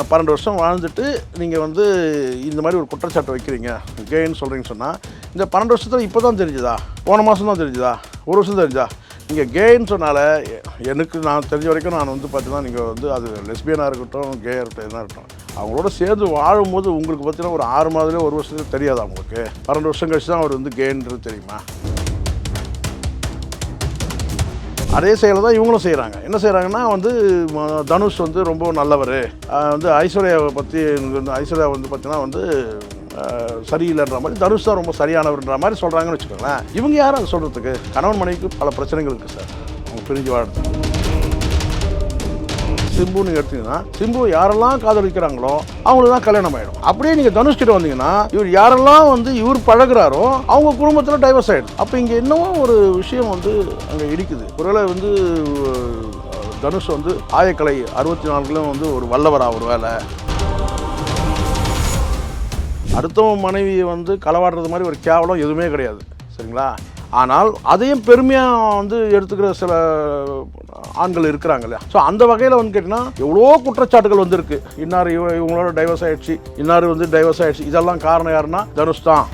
பன்னெண்டு வருஷம் வாழ்ந்துட்டு நீங்கள் வந்து இந்த மாதிரி ஒரு குற்றச்சாட்டு வைக்கிறீங்க. கேன்னு சொல்கிறீங்கன்னு சொன்னால் இந்த பன்னெண்டு வருஷத்தில் இப்போ தான் தெரிஞ்சுதா? போன மாதம் தான் தெரிஞ்சுதா? ஒரு வருஷம் தெரிஞ்சா நீங்கள் கேன்னு சொன்னால எனக்கு நான் தெரிஞ்ச வரைக்கும் நான் வந்து பார்த்தீங்கன்னா நீங்கள் வந்து அது லெஸ்பியனாக இருக்கட்டும் கேயாக இருக்கட்டும் இருக்கட்டும் அவங்களோட சேர்ந்து வாழும்போது உங்களுக்கு பார்த்தீங்கன்னா ஒரு ஆறு மாதத்துலேயே ஒரு வருஷத்துக்கு தெரியாதா உங்களுக்கு? பன்னெண்டு வருஷம் கழிச்சு தான் அவர் வந்து கேன்றது தெரியுமா? அதே செயலை தான் இவங்களும் செய்கிறாங்க என்ன செய்கிறாங்கன்னா வந்து தனுஷ் வந்து ரொம்ப நல்லவர். வந்து ஐஸ்வர்யாவை பற்றி வந்து ஐஸ்வர்யா வந்து பார்த்தீங்கன்னா வந்து சரியில்லைன்ற மாதிரி தனுஷ் தான் ரொம்ப சரியானவர்ன்ற மாதிரி சொல்கிறாங்கன்னு வச்சுக்கோங்களேன். இவங்க யாரும் அதை சொல்கிறதுக்கு கணவன் மனைவிக்கு பல பிரச்சனைகள் இருக்குது சார். அவங்க பிரிஞ்சு வாழ்றது சிம்புன்னு எடுத்தீங்கன்னா சிம்பு யாரெல்லாம் காதலிக்கிறாங்களோ அவங்களுக்கு தான் கல்யாணம் ஆகிடும் அப்படியே நீங்கள் தனுஷ் கிட்ட வந்தீங்கன்னா இவர் யாரெல்லாம் வந்து இவர் பழகுறாரோ அவங்க குடும்பத்தில் டைவர்ஸ் ஆகிடும் அப்போ இங்கே இன்னமும் ஒரு விஷயம் வந்து அங்கே இடிக்குது ஒருவேளை வந்து தனுஷ் வந்து ஆயக்கலை அறுபத்தி நாலுகளும் வந்து ஒரு வல்லவரா ஒரு வேலை அடுத்தவன் மனைவியை வந்து களவாடுறது மாதிரி ஒரு கேவலம் எதுவுமே கிடையாது. சரிங்களா? ஆனால் அதையும் பெருமையாக வந்து எடுத்துக்கிற சில ஆண்கள் இருக்கிறாங்க இல்லையா? ஸோ அந்த வகையில் வந்து கேட்டிங்கன்னா எவ்வளோ குற்றச்சாட்டுகள் வந்திருக்கு. இன்னார் இவ இவங்களோட டைவர்ஸ் ஆயிடுச்சு. இன்னார் வந்து டைவர்ஸ் ஆயிடுச்சு. இதெல்லாம் காரணம் யாருன்னா தனுஷ் தான்.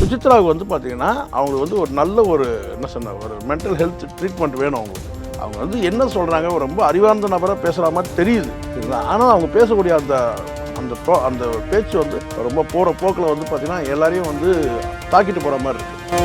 சுஜித்ராவுக்கு வந்து பார்த்தீங்கன்னா அவங்களுக்கு வந்து ஒரு நல்ல ஒரு என்ன சொன்ன ஒரு மென்டல் ஹெல்த் ட்ரீட்மெண்ட் வேணும் அவங்களுக்கு. அவங்க வந்து என்ன சொல்கிறாங்க ரொம்ப அறிவார்ந்த நபராக பேசுகிற மாதிரி தெரியுது. சரிங்களா ஆனால் அவங்க பேசக்கூடிய அந்த அந்த போ அந்த பேச்சு வந்து ரொம்ப போகிற போக்கில் வந்து பார்த்தீங்கன்னா எல்லாரையும் வந்து தாக்கிட்டு போகிற மாதிரி இருக்குது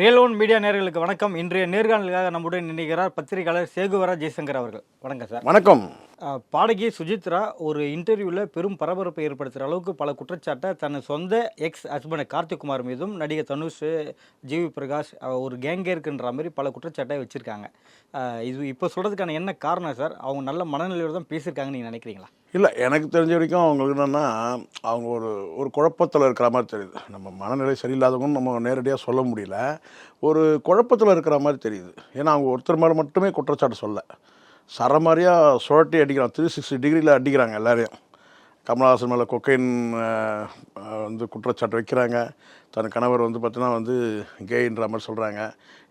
ரியல் ஒன் மீடியா நேயர்களுக்கு வணக்கம். இன்றைய நேர்காணலுக்காக நம்முடன் நினைக்கிறார் பத்திரிகையாளர் சேகுவரா ஜெய்சங்கர் அவர்கள். வணக்கம் சார். வணக்கம். பாடகி சுஜித்ரா ஒரு இன்டர்வியூவில் பெரும் பரபரப்பை ஏற்படுத்துகிற அளவுக்கு பல குற்றச்சாட்டை தன் சொந்த எக்ஸ் ஹஸ்பண்ட் கார்த்திக்குமார் மீதும் நடிகர் தனுஷ் ஜிவி பிரகாஷ் ஒரு கேங்கே இருக்குன்ற மாதிரி பல குற்றச்சாட்டை வச்சுருக்காங்க. இது இப்போ சொல்கிறதுக்கான என்ன காரணம் சார்? அவங்க நல்ல மனநிலையோடு தான் பேசியிருக்காங்கன்னு நீங்கள் நினைக்கிறீங்களா? இல்லை எனக்கு தெரிஞ்ச வரைக்கும் அவங்களுக்கு என்னென்னா அவங்க ஒரு ஒரு குழப்பத்தில் இருக்கிற மாதிரி தெரியுது. நம்ம மனநிலை சரியில்லாதவங்கன்னு நம்ம நேரடியாக சொல்ல முடியல. ஒரு குழப்பத்தில் இருக்கிற மாதிரி தெரியுது. ஏன்னா அவங்க ஒருத்தர் மேலே மட்டுமே குற்றச்சாட்டு சொல்ல. சரமாரியாக சுழட்டி அடிக்கிறான். த்ரீ சிக்ஸ்டி டிகிரியில் அடிக்கிறாங்க எல்லாரையும். கமலஹாசன் மேலே கொக்கைன் வந்து குற்றச்சாட்டு வைக்கிறாங்க. தன் கணவர் வந்து பார்த்தீங்கன்னா வந்து கேயின்ற மாதிரி சொல்கிறாங்க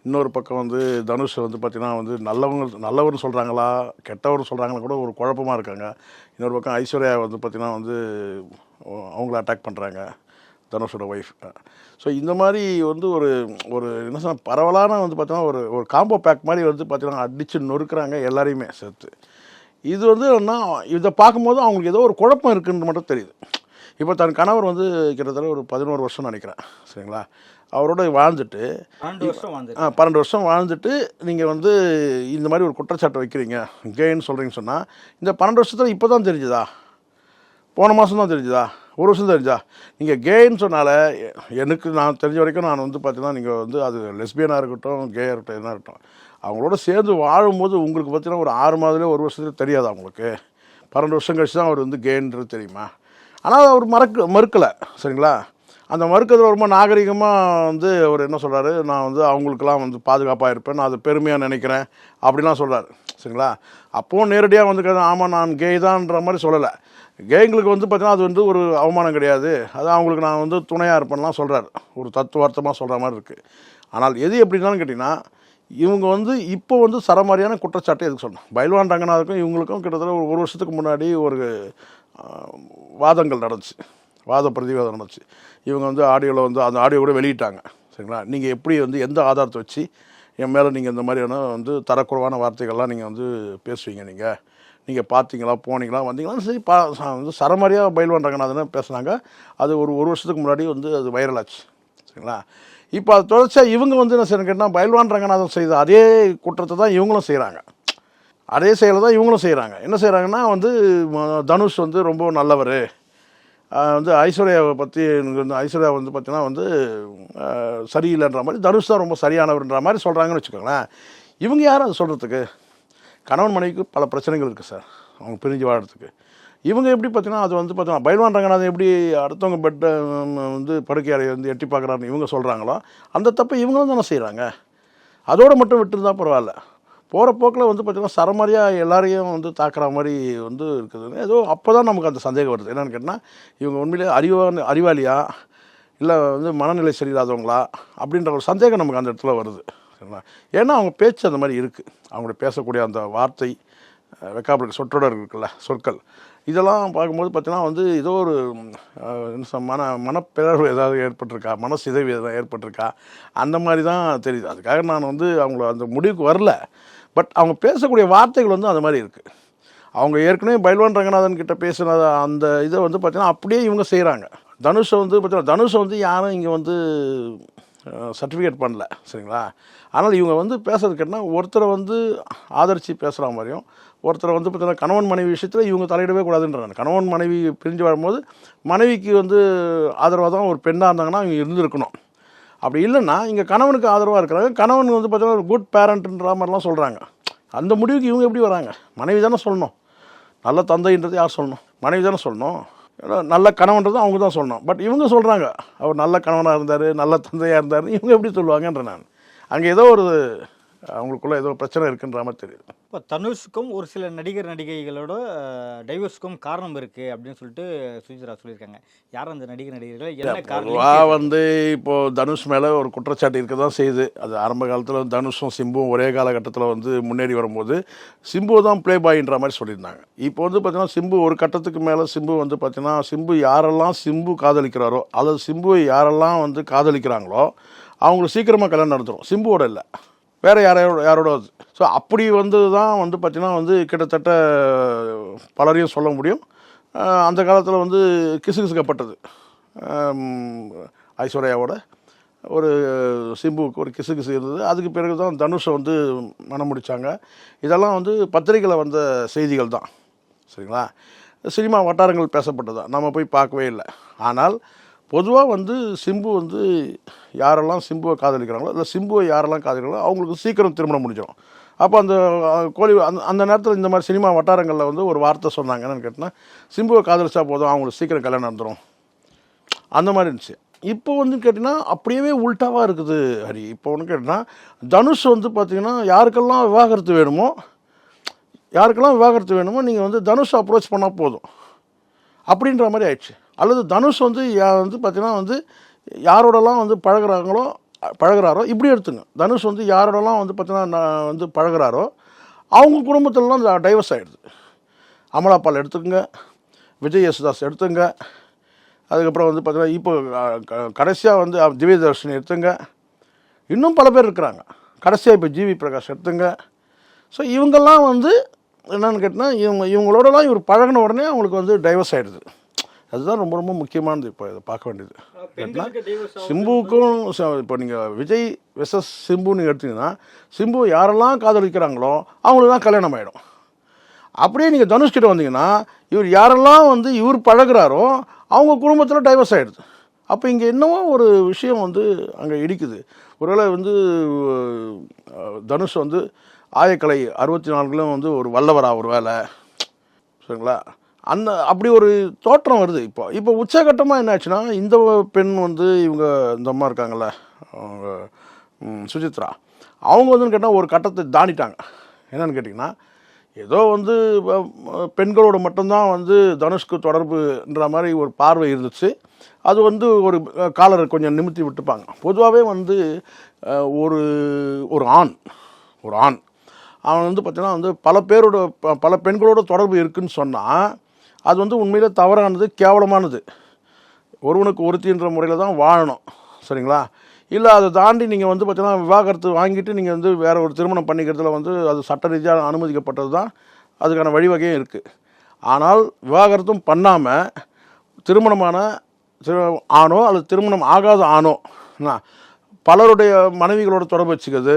இன்னொரு பக்கம் வந்து தனுஷ் வந்து பார்த்திங்கன்னா வந்து நல்லவங்க நல்லவர்னு சொல்கிறாங்களா கெட்டவர்னு சொல்கிறாங்களா கூட ஒரு குழப்பமாக இருக்காங்க. இன்னொரு பக்கம் ஐஸ்வர்யா வந்து பார்த்திங்கன்னா வந்து அவங்கள அட்டாக் பண்ணுறாங்க தனுஷோட ஒய்ஃப் ஸோ இந்த மாதிரி வந்து ஒரு ஒரு என்ன சொன்ன பரவலான வந்து பார்த்தீங்கன்னா ஒரு ஒரு காம்போ பேக் மாதிரி வந்து பார்த்தீங்கன்னா அடித்து நொறுக்குறாங்க எல்லாரையுமே சேர்த்து. இது வந்து என்ன இதை பார்க்கும்போது அவங்களுக்கு ஏதோ ஒரு குழப்பம் இருக்குன்னு மட்டும் தெரியுது. இப்போ தன் கணவர் வந்து கிட்டத்தட்ட ஒரு பதினோரு வருஷம் நினைக்கிறேன். சரிங்களா? அவரோட வாழ்ந்துட்டு பன்னெண்டு வருஷம் வாழ்ந்துட்டு. நீங்கள் வந்து இந்த மாதிரி ஒரு குற்றச்சாட்டு வைக்கிறீங்க கேன்னு சொல்கிறீங்கன்னு சொன்னால் இந்த பன்னெண்டு வருஷத்தில் இப்போ தான் தெரிஞ்சுதா? போன மாதம் தான் தெரிஞ்சுதா? ஒரு வருஷம் தெரிஞ்சா? நீங்கள் கேன்னு சொன்னால் எனக்கு நான் தெரிஞ்ச வரைக்கும் நான் வந்து பார்த்தீங்கன்னா நீங்கள் வந்து அது லெஸ்பியனாக இருக்கட்டும் கேயாக இருக்கட்டும் எதுனா இருக்கட்டும் அவங்களோட சேர்ந்து வாழும்போது உங்களுக்கு பார்த்தீங்கன்னா ஒரு ஆறு மாதத்துலேயே ஒரு வருஷத்துலேயே தெரியாது அவங்களுக்கு. பன்னெண்டு வருஷம் கழிச்சு தான் அவர் வந்து கேன்றது தெரியுமா? ஆனால் அவர் மறக்க மறுக்கலை சரிங்களா? அந்த மறுக்கிறதுல ரொம்ப நாகரிகமாக வந்து அவர் என்ன சொல்கிறாரு நான் வந்து அவங்களுக்கெல்லாம் வந்து பாதுகாப்பாக இருப்பேன் நான் அதை பெருமையாக நினைக்கிறேன் அப்படிலாம் சொல்கிறாரு சரிங்களா? அப்போவும் நேரடியாக வந்து ஆமாம் நான் கே தான்ற மாதிரி சொல்லலை. கேங்களுக்கு வந்து பார்த்தீங்கன்னா அது வந்து ஒரு அவமானம் கிடையாது. அது அவங்களுக்கு நான் வந்து துணையாக இருப்பேன்லாம் சொல்கிறாரு ஒரு தத்துவார்த்தமாக சொல்கிற மாதிரி இருக்குது ஆனால் எது எப்படின்னாலும் கேட்டிங்கன்னா இவங்க வந்து இப்போ வந்து சரமாரியான குற்றச்சாட்டு எதுக்கு சொன்னோம் பைல்வான் ரங்கநாதருக்கும் இவங்களுக்கும் கிட்டத்தட்ட ஒரு ஒரு வருஷத்துக்கு முன்னாடி ஒரு வாதங்கள் நடந்துச்சு. வாத பிரதிவாதம் நடந்துச்சு. இவங்க வந்து ஆடியோவில் வந்து அந்த ஆடியோ கூட வெளியிட்டாங்க. சரிங்களா? நீங்கள் எப்படி வந்து எந்த ஆதாரத்தை வச்சு என் மேலே நீங்கள் இந்த மாதிரியான வந்து தரக்குறைவான வார்த்தைகள்லாம் நீங்கள் வந்து பேசுவீங்க நீங்கள் நீங்கள் பார்த்தீங்களா போனீங்களா வந்தீங்களா? சரி பா வந்து சரமாரியாக பயில்வான் ரங்கநாதன் பேசுனாங்க அது ஒரு ஒரு வருஷத்துக்கு முன்னாடி வந்து அது வைரல் ஆச்சு. சரிங்களா? இப்போ அது தொடர்ச்சியாக இவங்க வந்து என்ன செய்யணும் கேட்டால் பயில்வான் ரங்கநாதன் செய்த அதே குற்றத்தை தான் இவங்களும் செய்கிறாங்க அதே செயலை தான் இவங்களும் செய்கிறாங்க என்ன செய்கிறாங்கன்னா வந்து தனுஷ் வந்து ரொம்ப நல்லவர். வந்து ஐஸ்வர்யாவை பற்றி எனக்கு வந்து ஐஸ்வர்யா வந்து பார்த்தீங்கன்னா வந்து சரியில்லைன்ற மாதிரி தனுஷ் தான் ரொம்ப சரியானவர்ன்ற மாதிரி சொல்கிறாங்கன்னு வச்சுக்கோங்களேன். இவங்க யாரும் அதை சொல்கிறதுக்கு கணவன் மனைவிக்கு பல பிரச்சனைகள் இருக்குது சார். அவங்க பிரிஞ்சு வாழறதுக்கு. இவங்க எப்படி பார்த்தீங்கன்னா அது வந்து பார்த்தீங்கன்னா பயில்வான் ரங்கநாதன் எப்படி அடுத்தவங்க பெட்டை வந்து படுக்கை அறையை வந்து எட்டி பார்க்குறாருன்னு இவங்க சொல்கிறாங்களோ அந்த தப்பை இவங்களும் தானே செய்கிறாங்க அதோடு மட்டும் விட்டுருந்தா பரவாயில்ல. போகிற போக்கில் வந்து பார்த்திங்கன்னா சரமாரியாக எல்லாரையும் வந்து தாக்குற மாதிரி வந்து இருக்குது ஏதோ அப்போ தான் நமக்கு அந்த சந்தேகம் வருது. என்னென்னு கேட்டால் இவங்க உண்மையிலே அறிவான அறிவாளியா இல்லை வந்து மனநிலை சரியில்லாதவங்களா அப்படின்ற ஒரு சந்தேகம் நமக்கு அந்த இடத்துல வருது. சரிங்களா ஏன்னா அவங்க பேச்சு அந்த மாதிரி இருக்குது அவங்களோட பேசக்கூடிய அந்த வார்த்தை வெக்காபிளுக்கு சொற்றொடர் இருக்குல்ல சொற்கள். இதெல்லாம் பார்க்கும்போது பார்த்தீங்கன்னா வந்து ஏதோ ஒரு என்ன மன மனப்பிறழ்வு ஏதாவது ஏற்பட்டிருக்கா? மனசிதைவு எதாவது ஏற்பட்டிருக்கா? அந்த மாதிரி தான் தெரியுது. அதுக்காக நான் வந்து அவங்கள அந்த முடிவுக்கு வரல. பட் அவங்க பேசக்கூடிய வார்த்தைகள் வந்து அந்த மாதிரி இருக்குது அவங்க ஏற்கனவே பைல்வான் ரங்கநாதன் கிட்ட பேசின அந்த இதை வந்து பார்த்தீங்கன்னா அப்படியே இவங்க செய்கிறாங்க தனுஷை வந்து பார்த்தீங்கன்னா தனுஷை வந்து யாரும் இங்கே வந்து சர்டிஃபிகேட் பண்ணல சரிங்களா? ஆனால் இவங்க வந்து பேசுறது கேட்டால் ஒருத்தரை வந்து ஆதரித்து பேசுகிற மாதிரியும் ஒருத்தரை வந்து பார்த்தீங்கன்னா கணவன் மனைவி விஷயத்தில் இவங்க தலையிடவே கூடாதுன்றாங்க. கணவன் மனைவி பிரிஞ்சு வரும்போது மனைவிக்கு வந்து ஆதரவாக தான் ஒரு பெண்ணாக இருந்தாங்கன்னா இவங்க இருந்திருக்கணும். அப்படி இல்லைன்னா இங்கே கணவனுக்கு ஆதரவாக இருக்கிறாங்க. கணவன் வந்து பார்த்தீங்கன்னா ஒரு குட் பேரண்ட்ன்ற மாதிரிலாம் சொல்கிறாங்க அந்த முடிவுக்கு இவங்க எப்படி வராங்க? மனைவி தானே சொல்லணும். நல்ல தந்தைன்றது யார் சொல்லணும்? மனைவி தானே சொல்லணும். நல்ல கணவன்றது அவங்க தான் சொல்லணும். பட் இவங்க சொல்கிறாங்க அவர் நல்ல கணவனாக இருந்தார் நல்ல தந்தையாக இருந்தார் இவங்க எப்படி சொல்லுவாங்கன்ற நான். அங்கே ஏதோ ஒரு அவங்களுக்குள்ள ஏதோ பிரச்சனை இருக்குன்ற மாதிரி தெரியுது. இப்போ தனுஷுக்கும் ஒரு சில நடிகர் நடிகைகளோட டைவர்ஸுக்கும் காரணம் இருக்குது அப்படின்னு சொல்லிட்டு சுஜித்ரா சொல்லியிருக்காங்க. யார் அந்த நடிகர் நடிகர்கள்? என்ன காரணம் வந்து இப்போது தனுஷ் மேலே ஒரு குற்றச்சாட்டு இருக்க தான் செய்யுது. அது ஆரம்ப காலத்தில் தனுஷும் சிம்புவும் ஒரே காலகட்டத்தில் வந்து முன்னேறி வரும்போது சிம்பு தான் ப்ளே பாய்ன்ற மாதிரி சொல்லியிருந்தாங்க. இப்போ வந்து பார்த்தீங்கன்னா சிம்பு ஒரு கட்டத்துக்கு மேலே சிம்பு வந்து பார்த்தீங்கன்னா சிம்பு யாரெல்லாம் சிம்பு காதலிக்கிறாரோ அல்லது சிம்புவை யாரெல்லாம் வந்து காதலிக்கிறாங்களோ அவங்களுக்கு சீக்கிரமாக கல்யாணம் நடந்துடும் சிம்புவோட இல்லை. வேறு யாரையோட யாரோட. ஸோ அப்படி வந்து தான் வந்து பார்த்திங்கன்னா வந்து கிட்டத்தட்ட பலரையும் சொல்ல முடியும். அந்த காலத்தில் வந்து கிசுகிசுக்கப்பட்டது. ஐஸ்வர்யாவோட ஒரு சிம்புவுக்கு ஒரு கிசு கிசு இருந்தது. அதுக்கு பிறகு தான் தனுஷை வந்து மனம் முடித்தாங்க இதெல்லாம் வந்து பத்திரிகையில் வந்த செய்திகள் தான். சரிங்களா? சினிமா வட்டாரங்கள் பேசப்பட்டது? நம்ம போய் பார்க்கவே இல்லை. ஆனால் பொதுவாக வந்து சிம்பு வந்து யாரெல்லாம் சிம்புவை காதலிக்கிறாங்களோ இல்லை சிம்புவை யாரெல்லாம் காதலிக்கிறாங்களோ அவங்களுக்கு சீக்கிரம் திருமணம் முடிஞ்சிடும் அப்போ அந்த கோழி அந்த அந்த நேரத்தில் இந்த மாதிரி சினிமா வட்டாரங்களில் வந்து ஒரு வார்த்தை சொன்னாங்க என்னன்னு கேட்டால் சிம்புவை காதலிச்சா போதும் அவங்களுக்கு சீக்கிரம் கல்யாணம் நடந்துடும் அந்த மாதிரி இருந்துச்சு. இப்போ வந்து கேட்டிங்கன்னா அப்படியே உல்ட்டாவாக இருக்குது ஹரி. இப்போ ஒன்று கேட்டிங்கன்னா தனுஷ் வந்து பார்த்தீங்கன்னா யாருக்கெல்லாம் விவாகரத்து வேணுமோ யாருக்கெல்லாம் விவாகரத்து வேணுமோ நீங்கள் வந்து தனுஷ் அப்ரோச் பண்ணால் போதும். அப்படின்ற மாதிரி ஆயிடுச்சு. அல்லது தனுஷ் வந்து வந்து பார்த்தீங்கன்னா வந்து யாரோடலாம் வந்து பழகுறாங்களோ பழகுறாரோ இப்படி எடுத்துங்க. தனுஷ் வந்து யாரோடலாம் வந்து பார்த்தீங்கன்னா நான் வந்து பழகுறாரோ அவங்க குடும்பத்திலலாம் டைவர்ஸ் ஆகிடுது அமலாப்பால் எடுத்துக்கோங்க விஜய் யேசுதாஸ் எடுத்துங்க அதுக்கப்புறம் வந்து பார்த்தீங்கன்னா இப்போ கடைசியாக வந்து திவ்யதர்ஷன் எடுத்துங்க. இன்னும் பல பேர் இருக்கிறாங்க. கடைசியாக இப்போ ஜிவி பிரகாஷ் எடுத்துங்க. ஸோ இவங்கெல்லாம் வந்து என்னென்னு கேட்டால் இவங்க இவங்களோடலாம் இவர் பழகின உடனே அவங்களுக்கு வந்து டைவர்ஸ் ஆகிடுது அதுதான் ரொம்ப ரொம்ப முக்கியமானது இப்போ இதை பார்க்க வேண்டியது. கேட்டினா சிம்புவுக்கும் ச- இப்போ நீங்கள் விஜய் வெசஸ் சிம்பு நீங்கள் எடுத்தீங்கன்னா சிம்பு யாரெல்லாம் காதலிக்கிறாங்களோ அவங்களுக்கு தான் கல்யாணம் ஆகிடும் அப்படியே நீங்கள் தனுஷ் கிட்ட வந்தீங்கன்னா இவர் யாரெல்லாம் வந்து இவர் பழகுறாரோ அவங்க குடும்பத்தில் டைவர்ஸ் ஆகிடுது அப்போ இங்கே என்னவோ ஒரு விஷயம் வந்து அங்கே இடிக்குது. ஒருவேளை வந்து தனுஷ் வந்து ஆயக்கலை அறுபத்தி நான்குலும் வந்து ஒரு வல்லவரா ஒரு வேலை. சரிங்களா? அந்த அப்படி ஒரு தோற்றம் வருது இப்போ. இப்போ உச்சகட்டமாக என்ன ஆச்சுன்னா இந்த பெண் வந்து இவங்க இந்த அம்மா இருக்காங்கல்ல அவங்க சுஜித்ரா. அவங்க வந்து கேட்டால் ஒரு கட்டத்தை தாண்டிட்டாங்க. என்னென்னு கேட்டிங்கன்னா ஏதோ வந்து பெண்களோட மட்டும்தான் வந்து தனுஷ்க்கு தொடர்புன்ற மாதிரி ஒரு பார்வை இருந்துச்சு. அது வந்து ஒரு காலரை கொஞ்சம் நிமித்தி விட்டுப்பாங்க. பொதுவாகவே வந்து ஒரு ஒரு ஆண் ஒரு ஆண். அவன் வந்து பார்த்திங்கன்னா வந்து பல பேரோட ப- பல பெண்களோட தொடர்பு இருக்குன்னு சொன்னால் அது வந்து உண்மையில் தவறானது கேவலமானது. ஒருவனுக்கு ஒருத்தின்ற முறையில் தான் வாழணும். சரிங்களா? இல்லை அதை தாண்டி நீங்கள் வந்து பார்த்தீங்கன்னா விவாகரத்து வாங்கிட்டு நீங்கள் வந்து வேறு ஒரு திருமணம் பண்ணிக்கிறதுல வந்து அது சட்ட ரீதியாக அனுமதிக்கப்பட்டது தான். அதுக்கான வழிவகையும் இருக்குது ஆனால் விவாகரத்தும் பண்ணாமல் திருமணமான திரு- ஆணோ அல்லது திருமணம் ஆகாத ஆணோ என்ன, பலருடைய மனைவிகளோட தொடர்பு வச்சுக்கிறது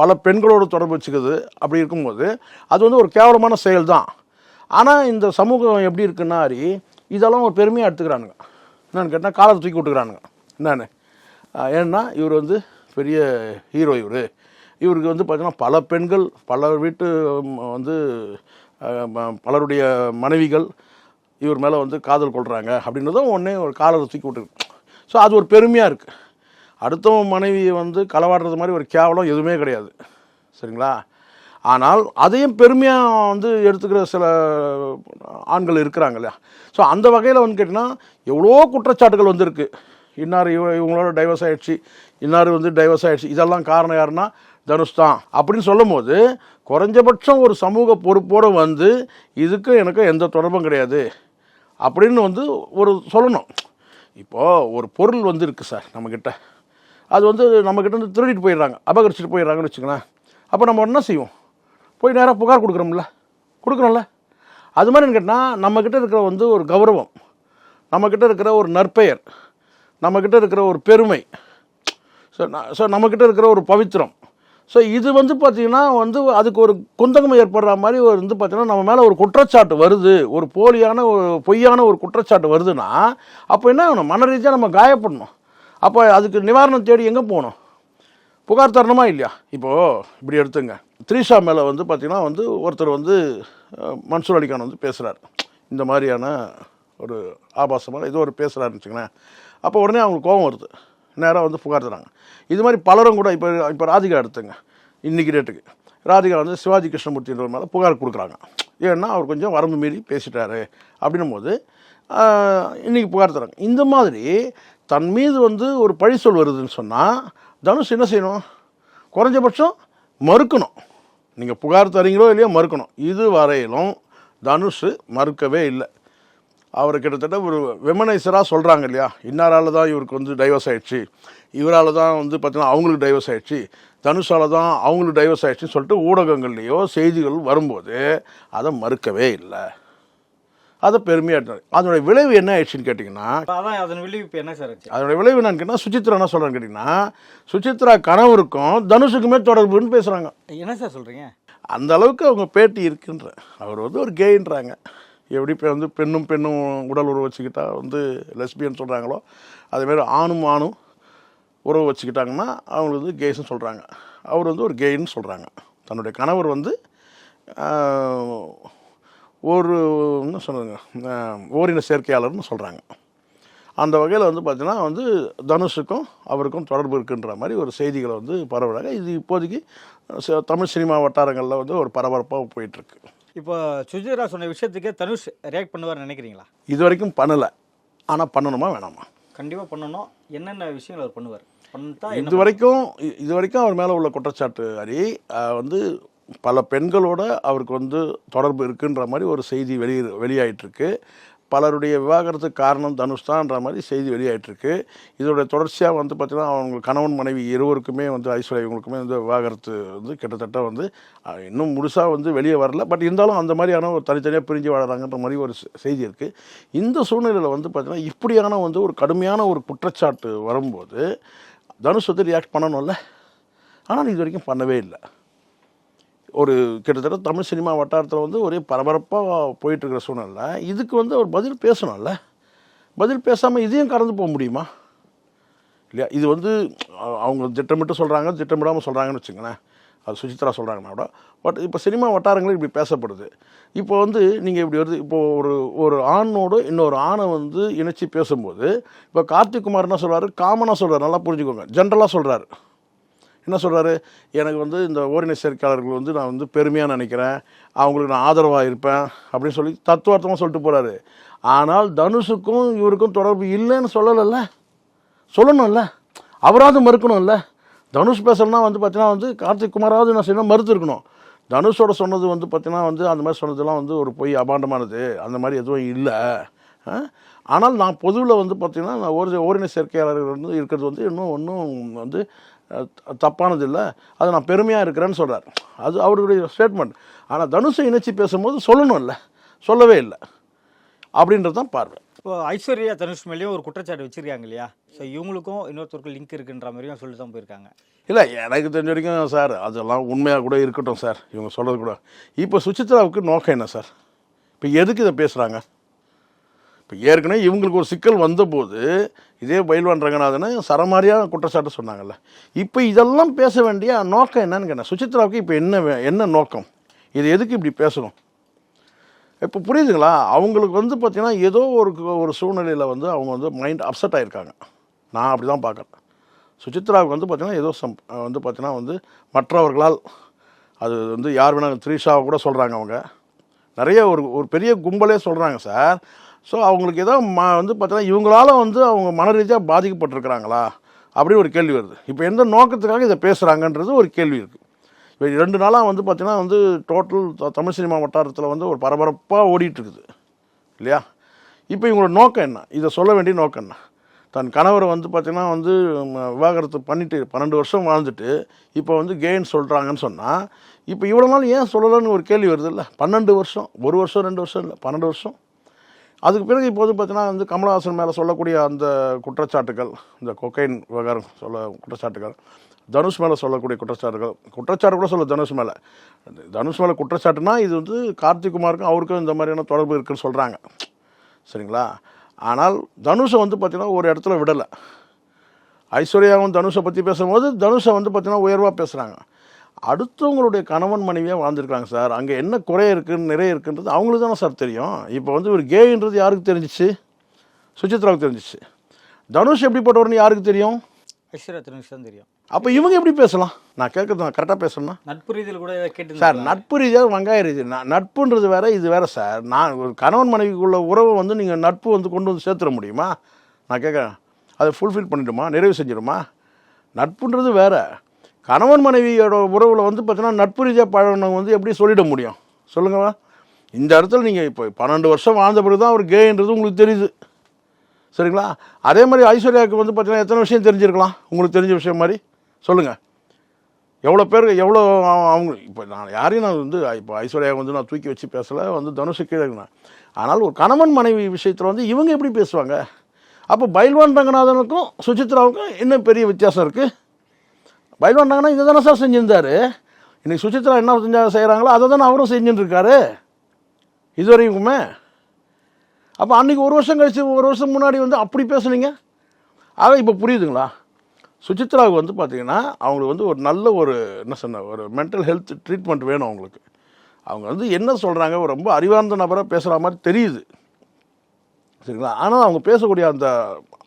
பல பெண்களோட தொடர்பு வச்சுக்கிறது அப்படி இருக்கும்போது அது வந்து ஒரு கேவலமான செயல் தான் ஆனால் இந்த சமூகம் எப்படி இருக்குன்னாரி இதெல்லாம் ஒரு பெருமையாக எடுத்துக்கிறானுங்க. என்னன்னு கேட்டால் காலத்தை தூக்கி விட்டுக்கிறானுங்க. என்னென்னு? ஏன்னா இவர் வந்து பெரிய ஹீரோ இவர். இவருக்கு வந்து பார்த்திங்கன்னா பல பெண்கள் பல வீட்டு வந்து பலருடைய மனைவிகள் இவர் மேலே வந்து காதல் கொள்கிறாங்க அப்படின்றதும் உடனே ஒரு காலத்தை தூக்கி விட்டுருக்கு ஸோ அது ஒரு பெருமையாக இருக்குது அடுத்தவன் மனைவியை வந்து களவாடுறது மாதிரி ஒரு கேவலம் எதுவுமே கிடையாது. சரிங்களா? ஆனால் அதையும் பெருமையாக வந்து எடுத்துக்கிற சில ஆண்கள் இருக்கிறாங்க இல்லையா? ஸோ அந்த வகையில் வந்து கேட்டிங்கன்னா எவ்வளோ குற்றச்சாட்டுகள் வந்திருக்கு. இன்னார் இவ இவங்களோட டைவர்ஸ் ஆயிடுச்சு. இன்னார் வந்து டைவர்ஸ் ஆகிடுச்சு இதெல்லாம் காரணம் யாருன்னா தனுஷ் தான். அப்படின்னு சொல்லும் போது குறைஞ்சபட்சம் ஒரு சமூக பொறுப்போடு வந்து இதுக்கு எனக்கு எந்த தொடர்பும் கிடையாது. அப்படின்னு வந்து ஒரு சொல்லணும். இப்போது ஒரு பொருள் வந்து இருக்குது சார் நம்மக்கிட்ட அது வந்து நம்மக்கிட்ட வந்து திருடிட்டு போயிடுறாங்க. அபகரிச்சுட்டு போயிடுறாங்கன்னு வச்சுக்கோங்களேன். அப்போ நம்ம என்ன செய்வோம்? போய் நேராக புகார் கொடுக்குறோம்ல. கொடுக்குறோம்ல. அது மாதிரி கேட்டால் நம்மக்கிட்ட இருக்கிற வந்து ஒரு கௌரவம் நம்மக்கிட்ட இருக்கிற ஒரு நற்பெயர் நம்மக்கிட்ட இருக்கிற ஒரு பெருமை ஸோ ஸோ நம்மக்கிட்ட இருக்கிற ஒரு பவித்திரம். ஸோ இது வந்து பார்த்திங்கன்னா வந்து அதுக்கு ஒரு குந்தகம் ஏற்படுற மாதிரி ஒரு வந்து பார்த்திங்கன்னா நம்ம மேலே ஒரு குற்றச்சாட்டு வருது. ஒரு போலியான ஒரு பொய்யான ஒரு குற்றச்சாட்டு வருதுன்னா அப்போ என்ன ஆகணும்? மன ரீதியாக நம்ம காயப்படணும். அப்போ அதுக்கு நிவாரணம் தேடி எங்கே போகணும்? புகார் தரணுமா இல்லையா? இப்போது இப்படி எடுத்துங்க. த்ரீஷா மேலே வந்து பார்த்திங்கன்னா வந்து ஒருத்தர் வந்து மன்சூர் அலிகான் வந்து பேசுகிறார் இந்த மாதிரியான ஒரு ஆபாசமாக ஏதோ ஒரு பேசுகிறாருன்னு வச்சுங்களேன் அப்போ உடனே அவங்களுக்கு கோபம் வருது. நேராக வந்து புகார் தராங்க. இது மாதிரி பலரும் கூட இப்போ இப்போ ராதிகா எடுத்துங்க. இன்றைக்கி ரேட்டுக்கு ராதிகா வந்து சிவாஜி கிருஷ்ணமூர்த்தின்ற மேலே புகார் கொடுக்குறாங்க. ஏன்னா அவர் கொஞ்சம் வரம்பு மீறி பேசிட்டாரு அப்படின்னும் போது இன்றைக்கி புகார் தராங்க. இந்த மாதிரி தன் மீது வந்து ஒரு பழி சொல் வருதுன்னு சொன்னால் தனுஷ் என்ன செய்யணும்? குறைஞ்சபட்சம் மறுக்கணும். நீங்கள் புகார் தரீங்களோ இல்லையோ மறுக்கணும். இது வரையிலும் தனுஷ் மறுக்கவே இல்லை. அவர் கிட்டத்தட்ட ஒரு விமனைசராக சொல்கிறாங்க இல்லையா? இன்னாரால் தான் இவருக்கு வந்து டைவர்ஸ் ஆயிடுச்சு. இவரால் தான் வந்து பார்த்தீங்கன்னா அவங்களுக்கு டைவர்ஸ் ஆயிடுச்சு. தனுஷால் தான் அவங்களுக்கு டைவர்ஸ் ஆயிடுச்சுன்னு சொல்லிட்டு ஊடகங்கள்லேயோ செய்திகள் வரும்போது அதை மறுக்கவே இல்லை. அதை பெருமையாக அதனுடைய விளைவு என்ன ஆயிடுச்சுன்னு கேட்டிங்கன்னா அதான் அதன் விளைவு இப்போ என்ன சார் அதனுடைய விளைவு என்னன்னு கேட்டால் சுசித்ரா என்ன சொல்கிறான்னு கேட்டிங்கன்னா சுசித்ரா கணவருக்கும் தனுஷுக்குமே தொடர்புன்னு பேசுகிறாங்க என்ன சார் சொல்கிறீங்க அந்த அளவுக்கு அவங்க பேட்டி இருக்குன்ற. அவர் வந்து ஒரு கேயின்றாங்க. எப்படி இப்போ வந்து பெண்ணும் பெண்ணும் உடல் உறவு வச்சுக்கிட்டா வந்து லெஸ்பியன் சொல்கிறாங்களோ அதேமாரி ஆணும் ஆணும் உறவு வச்சுக்கிட்டாங்கன்னா அவங்களுக்கு வந்து கேஸ்ன்னு சொல்கிறாங்க அவர் வந்து ஒரு கேயின்னு சொல்கிறாங்க தன்னுடைய கணவர் வந்து ஒரு என்ன சொல்லுங்க ஆஹ், ஓரின சேர்க்கையாளர்னு சொல்கிறாங்க அந்த வகையில் வந்து பார்த்தீங்கன்னா வந்து தனுஷுக்கும் அவருக்கும் தொடர்பு இருக்குன்ற மாதிரி ஒரு செய்திகளை வந்து பரவுறாங்க. இது இப்போதைக்கு ச- தமிழ் சினிமா வட்டாரங்களில் வந்து ஒரு பரபரப்பாக போயிட்டுருக்கு. இப்போ சுஜித்ரா சொன்ன விஷயத்துக்கே தனுஷ் ரியாக்ட் பண்ணுவார்னு நினைக்கிறீங்களா? இது வரைக்கும் பண்ணலை. ஆனால் பண்ணணுமா வேணாமா? கண்டிப்பாக பண்ணணும். என்னென்ன விஷயங்கள் அவர் பண்ணுவார்? இது வரைக்கும் இது வரைக்கும் அவர் மேலே உள்ள குற்றச்சாட்டு அறி வந்து பல பெண்களோட அவருக்கு வந்து தொடர்பு இருக்குன்ற மாதிரி ஒரு செய்தி வெளியே வெளியாயிட்டிருக்கு. பலருடைய விவாகரத்துக்கு காரணம் தனுஷ் தான்ன்ற மாதிரி செய்தி வெளியாயிட்டிருக்கு. இதோடைய தொடர்ச்சியாக வந்து பார்த்திங்கன்னா அவங்க கணவன் மனைவி இருவருக்குமே வந்து ஐஸ்வர்யா இவங்களுக்குமே வந்து விவாகரத்து வந்து கிட்டத்தட்ட வந்து இன்னும் முழுசாக வந்து வெளியே வரல. பட் இருந்தாலும் அந்த மாதிரியான ஒரு தனித்தனியாக பிரிஞ்சு வாழறாங்கன்ற மாதிரி ஒரு செய்தி இருக்குது இந்த சூழ்நிலையில் வந்து பார்த்திங்கன்னா இப்படியான வந்து ஒரு கடுமையான ஒரு குற்றச்சாட்டு வரும்போது தனுஷ் வந்து ரியாக்ட் பண்ணணும்ல? ஆனால் இது வரைக்கும் பண்ணவே இல்லை. ஒரு கிட்டத்தட்ட தமிழ் சினிமா வட்டாரத்தில் வந்து ஒரே பரபரப்பாக போயிட்டுருக்கிற சூழ்நிலை இதுக்கு வந்து அவர் பதில் பேசணும்ல? பதில் பேசாமல் இதையும் கடந்து போக முடியுமா? இல்லையா? இது வந்து அவங்க திட்டமிட்டு சொல்கிறாங்க திட்டமிடாமல் சொல்கிறாங்கன்னு வச்சுங்களேன் அது சுசித்ரா சொல்கிறாங்கன்னா கூட. பட் இப்போ சினிமா வட்டாரங்களும் இப்படி பேசப்படுது. இப்போ வந்து நீங்கள் இப்படி வருது இப்போ ஒரு ஒரு ஆணோடு இன்னொரு ஆணை வந்து இணைச்சி பேசும்போது இப்போ கார்த்திக் குமார் என்ன சொல்கிறாரு காமனாக சொல்கிறார் நல்லா புரிஞ்சுக்கோங்க. ஜென்ரலாக சொல்கிறாரு என்ன சொல்கிறாரு எனக்கு வந்து இந்த ஓரின சேர்க்கையாளர்கள் வந்து நான் வந்து பெருமையாக நினைக்கிறேன். அவங்களுக்கு நான் ஆதரவாக இருப்பேன் அப்படின்னு சொல்லி தத்துவார்த்தமாக சொல்லிட்டு போகிறாரு ஆனால் தனுஷுக்கும் இவருக்கும் தொடர்பு இல்லைன்னு சொல்லலைல்ல. சொல்லணும்ல. அவராவது மறுக்கணும்ல. தனுஷ் பேசலன்னா வந்து பார்த்தீங்கன்னா வந்து கார்த்திக் குமாராவது என்ன செய்யணும் மறுத்துருக்கணும். தனுஷோட சொன்னது வந்து பார்த்தீங்கன்னா வந்து அந்த மாதிரி சொன்னதெல்லாம் வந்து ஒரு பொய் அபாண்டமானது. அந்த மாதிரி எதுவும் இல்லை. ஆனால் நான் பொதுவில் வந்து பார்த்தீங்கன்னா நான் ஒரு ஓரின சேர்க்கையாளர்கள் வந்து இருக்கிறது வந்து இன்னும் ஒன்றும் வந்து தப்பானது இல்லை அது நான் பெருமையாக இருக்கிறேன்னு சொல்கிறார் அது அவருடைய ஸ்டேட்மெண்ட் ஆனால் தனுஷை இணைச்சி பேசும்போது சொல்லணும்ல. சொல்லவே இல்லை. அப்படின்றது தான் பார்வை. இப்போ ஐஸ்வர்யா தனுஷ் மேலேயும் ஒரு குற்றச்சாட்டு வச்சிருக்காங்க இல்லையா? ஸோ இவங்களுக்கும் இன்னொருத்தருக்கும் லிங்க் இருக்குன்ற மாதிரியும் சொல்லி தான் போயிருக்காங்க. இல்லை எனக்கு தெரிஞ்ச வரைக்கும் சார் அதெல்லாம் உண்மையாக கூட இருக்கட்டும் சார். இவங்க சொல்கிறது கூட. இப்போ சுசித்ராவுக்கு நோக்கம் என்ன சார்? இப்போ எதுக்கு இதை பேசுகிறாங்க இப்போ ஏற்கனவே இவங்களுக்கு ஒரு சிக்கல் வந்தபோது இதே பயில்வான் ரங்கநாதனை சரமாரியாக குற்றச்சாட்டு சொன்னாங்கல்ல. இப்போ இதெல்லாம் பேச வேண்டிய நோக்கம் என்னன்னு கேட்டேன் சுசித்ராவுக்கு இப்போ என்ன வே- என்ன நோக்கம்? இது எதுக்கு இப்படி பேசணும்? இப்போ புரியுதுங்களா? அவங்களுக்கு வந்து பார்த்திங்கன்னா ஏதோ ஒரு ஒரு சூழ்நிலையில் வந்து அவங்க வந்து மைண்ட் அப்செட் ஆகிருக்காங்க நான் அப்படி தான் பார்க்குறேன் சுசித்ராவுக்கு வந்து பார்த்தீங்கன்னா ஏதோ சம் வந்து பார்த்திங்கன்னா வந்து மற்றவர்களால் அது வந்து யார் வேணாலும் த்ரீஷாவை கூட சொல்கிறாங்க அவங்க. நிறைய ஒரு ஒரு பெரிய கும்பலே சொல்கிறாங்க சார். ஸோ அவங்களுக்கு ஏதோ மா வந்து பார்த்தீங்கன்னா இவங்களால வந்து அவங்க மன ரீதியாக பாதிக்கப்பட்டிருக்கிறாங்களா? அப்படி ஒரு கேள்வி வருது. இப்போ எந்த நோக்கத்துக்காக இதை பேசுகிறாங்கன்றது ஒரு கேள்வி இருக்குது இப்போ ரெண்டு நாளாக வந்து பார்த்திங்கன்னா வந்து டோட்டல் தமிழ் சினிமா வட்டாரத்தில் வந்து ஒரு பரபரப்பாக ஓடிட்டுருக்குது. இல்லையா? இப்போ இவங்களோட நோக்கம் என்ன? இதை சொல்ல வேண்டிய நோக்கம் என்ன? தன் கணவரை வந்து பார்த்தீங்கன்னா வந்து விவாகரத்து பண்ணிட்டு பன்னெண்டு வருஷம் வாழ்ந்துட்டு இப்போ வந்து கேன்னு சொல்கிறாங்கன்னு சொன்னால் இப்போ இவ்வளோ நாள் ஏன் சொல்லலைன்னு ஒரு கேள்வி வருது இல்லை பன்னெண்டு வருஷம் ஒரு வருஷம் ரெண்டு வருஷம் இல்லை பன்னெண்டு வருஷம். அதுக்கு பிறகு இப்போது பார்த்தீங்கன்னா வந்து கமலஹாசன் மேலே சொல்லக்கூடிய அந்த குற்றச்சாட்டுகள் இந்த கொக்கைன் விவகாரம் சொல்ல குற்றச்சாட்டுகள் தனுஷ் மேலே சொல்லக்கூடிய குற்றச்சாட்டுகள் குற்றச்சாட்டு கூட சொல்ல தனுஷ் மேலே. தனுஷ் மேலே குற்றச்சாட்டுனா இது வந்து கார்த்திக் குமாருக்கும் அவருக்கும் இந்த மாதிரியான தொடர்பு இருக்குன்னு சொல்கிறாங்க சரிங்களா? ஆனால் தனுஷை வந்து பார்த்திங்கன்னா ஒரு இடத்துல விடலை. ஐஸ்வர்யாவும் தனுஷை பற்றி பேசும்போது தனுஷை வந்து பார்த்தீங்கன்னா உயர்வாக பேசுகிறாங்க அடுத்தவங்களுடைய கணவன் மனைவியாக வாழ்ந்துருக்காங்க சார். அங்கே என்ன குறை இருக்குன்னு நிறைய இருக்குன்றது அவங்களுக்கு தானே சார் தெரியும். இப்போ வந்து ஒரு கேன்றது யாருக்கு தெரிஞ்சிச்சு? சுசித்ராவுக்கு தெரிஞ்சிச்சு. தனுஷ் எப்படிப்பட்டவர்னு யாருக்கு தெரியும்? ஐஸ்வர்யா தனுஷ் தான் தெரியும். அப்போ இவங்க எப்படி பேசலாம்? நான் கேட்கறது நான் கரெக்டாக பேசணும்னா? நட்பு ரீதியில் கூட கேட்டு சார் நட்பு ரீதியாக வெங்காய ரீதி ந- நட்புன்றது வேற இது வேற சார். நான் ஒரு கணவன் மனைவிக்குள்ள உறவை வந்து நீங்கள் நட்பு வந்து கொண்டு வந்து சேர்த்துட முடியுமா? நான் கேட்குறேன். அதை ஃபுல்ஃபில் பண்ணிடுமா? நிறைவு செஞ்சிடுமா? நட்புன்றது வேற. கணவன் மனைவியோட உறவில் வந்து பார்த்தீங்கன்னா நட்பு ரீதியாக பழகினவங்க வந்து எப்படி சொல்லிட முடியும்? சொல்லுங்களா இந்த இடத்துல நீங்கள் இப்போ பன்னெண்டு வருஷம் வாழ்ந்த பிறகு தான் அவர் கேன்றது உங்களுக்கு தெரியுது. சரிங்களா? அதே மாதிரி ஐஸ்வர்யாவுக்கு வந்து பார்த்தீங்கன்னா எத்தனை விஷயம் தெரிஞ்சிருக்கலாம்? உங்களுக்கு தெரிஞ்ச விஷயம் மாதிரி. சொல்லுங்கள் எவ்வளோ பேர் எவ்வளோ அவங்க இப்போ நான் யாரையும் நான் வந்து இப்போ ஐஸ்வர்யா வந்து நான் தூக்கி வச்சு பேசலை வந்து தனுஷு கீழே இருக்கேன். ஆனால் ஒரு கணவன் மனைவி விஷயத்தில் வந்து இவங்க எப்படி பேசுவாங்க? அப்போ பைல்வான் ரங்கநாதனுக்கும் சுசித்ராவுக்கும் இன்னும் பெரிய வித்தியாசம் இருக்குது பைல்வான் பண்ணாங்கன்னா இதை தானே சார் செஞ்சிருந்தாரு? இன்னைக்கு சுச்சித்ரா என்ன செஞ்சா செய்கிறாங்களோ அதை தானே அவரும் செஞ்சுட்டுருக்காரு இதுவரைக்குமே அப்போ அன்றைக்கி ஒரு வருஷம் கழித்து ஒரு வருஷம் முன்னாடி வந்து அப்படி பேசுனீங்க? ஆக இப்போ புரியுதுங்களா? சுசித்ராவுக்கு வந்து பார்த்தீங்கன்னா அவங்களுக்கு வந்து ஒரு நல்ல ஒரு என்ன சொன்ன ஒரு மென்டல் ஹெல்த் ட்ரீட்மெண்ட் வேணும் அவங்களுக்கு. அவங்க வந்து என்ன சொல்கிறாங்க ரொம்ப அறிவார்ந்த நபராக பேசுகிற மாதிரி தெரியுது. சரிங்களா? ஆனால் அவங்க பேசக்கூடிய அந்த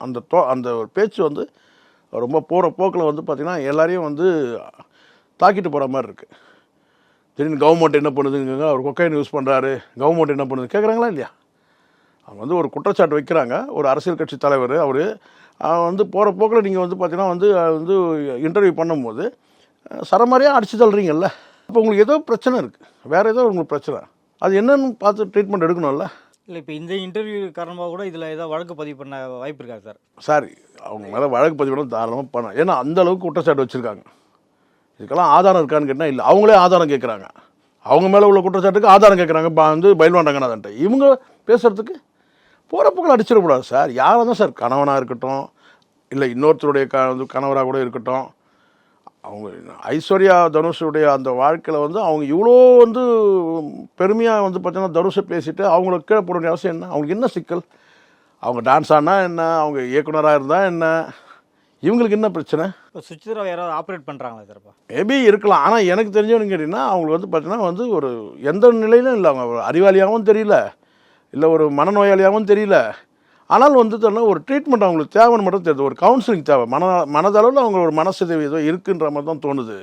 அந்த தோ அந்த ஒரு பேச்சு வந்து ரொம்ப போகிற போக்கில் வந்து பார்த்திங்கன்னா எல்லாரையும் வந்து தாக்கிட்டு போகிற மாதிரி இருக்குது திடீர்னு கவர்மெண்ட் என்ன பண்ணுதுங்க அவர் கொக்கைன் யூஸ் பண்ணுறாரு கவர்மெண்ட் என்ன பண்ணுது கேட்குறாங்களா இல்லையா? அவங்க வந்து ஒரு குற்றச்சாட்டு வைக்கிறாங்க. ஒரு அரசியல் கட்சி தலைவர் அவர் வந்து போகிற போக்கில் நீங்கள் வந்து பார்த்தீங்கன்னா வந்து வந்து இன்டர்வியூ பண்ணும்போது சரமாரியாக அடித்து தள்ளுறீங்கல்ல. அப்போ உங்களுக்கு ஏதோ பிரச்சனை இருக்குது வேறு ஏதோ உங்களுக்கு பிரச்சனை. அது என்னென்னு பார்த்து ட்ரீட்மெண்ட் எடுக்கணும்ல? இல்லை இப்போ இந்த இன்டர்வியூ காரணமாக கூட இதில் ஏதாவது வழக்கு பதிவு பண்ண வாய்ப்பு இருக்கா சார். சார் அவங்க மேலே வழக்கு பதிவு பண்ண தாராளமாக பண்ண ஏன்னா அந்த அளவுக்கு குற்றச்சாட்டு வச்சுருக்காங்க. இதுக்கெல்லாம் ஆதாரம் இருக்கான்னு கேட்டால் இல்லை அவங்களே ஆதாரம் கேட்குறாங்க அவங்க மேலே உள்ள குற்றச்சாட்டுக்கு ஆதாரம் கேட்குறாங்க இப்போ வந்து பயில்வான் ரங்கநாதன்ட்ட. இவங்க பேசுகிறதுக்கு போகிற போக்கில் அடிச்சிடக்கூடாது சார். யாராக தான் சார் கணவனாக இருக்கட்டும் இல்லை இன்னொருத்தருடைய க வந்து கணவராக கூட இருக்கட்டும் அவங்க ஐஸ்வர்யா தனுஷுடைய அந்த வாழ்க்கையில் வந்து அவங்க இவ்வளோ வந்து பெருமையாக வந்து பார்த்தீங்கன்னா தனுஷை பேசிட்டு அவங்கள கீழே போட வேண்டிய அவசியம் என்ன? அவங்களுக்கு என்ன சிக்கல்? அவங்க டான்ஸ் ஆடினா என்ன? அவங்க இயக்குனராக இருந்தால் என்ன? இவங்களுக்கு என்ன பிரச்சனை? இப்போ சுச்சித்ரா யாராவது ஆப்ரேட் பண்ணுறாங்களா சார் இப்போ மேபி இருக்கலாம். ஆனால் எனக்கு தெரிஞ்சவனு கேட்டிங்கன்னா அவங்களுக்கு வந்து பார்த்தீங்கன்னா வந்து ஒரு எந்த நிலையிலும் இல்லை. அவங்க ஒரு அறிவாளியாகவும் தெரியல. இல்லை ஒரு மனநோயாளியாகவும் தெரியல. ஆனால் வந்து தன்னா ஒரு ட்ரீட்மெண்ட் அவங்களுக்கு தேவைன்னு மட்டும் தெரியுது. ஒரு கவுன்சிலிங் தேவை. மன மனதளவில் அவங்க ஒரு மனசிதைவு ஏதோ இருக்குன்ற மாதிரி தான் தோணுது.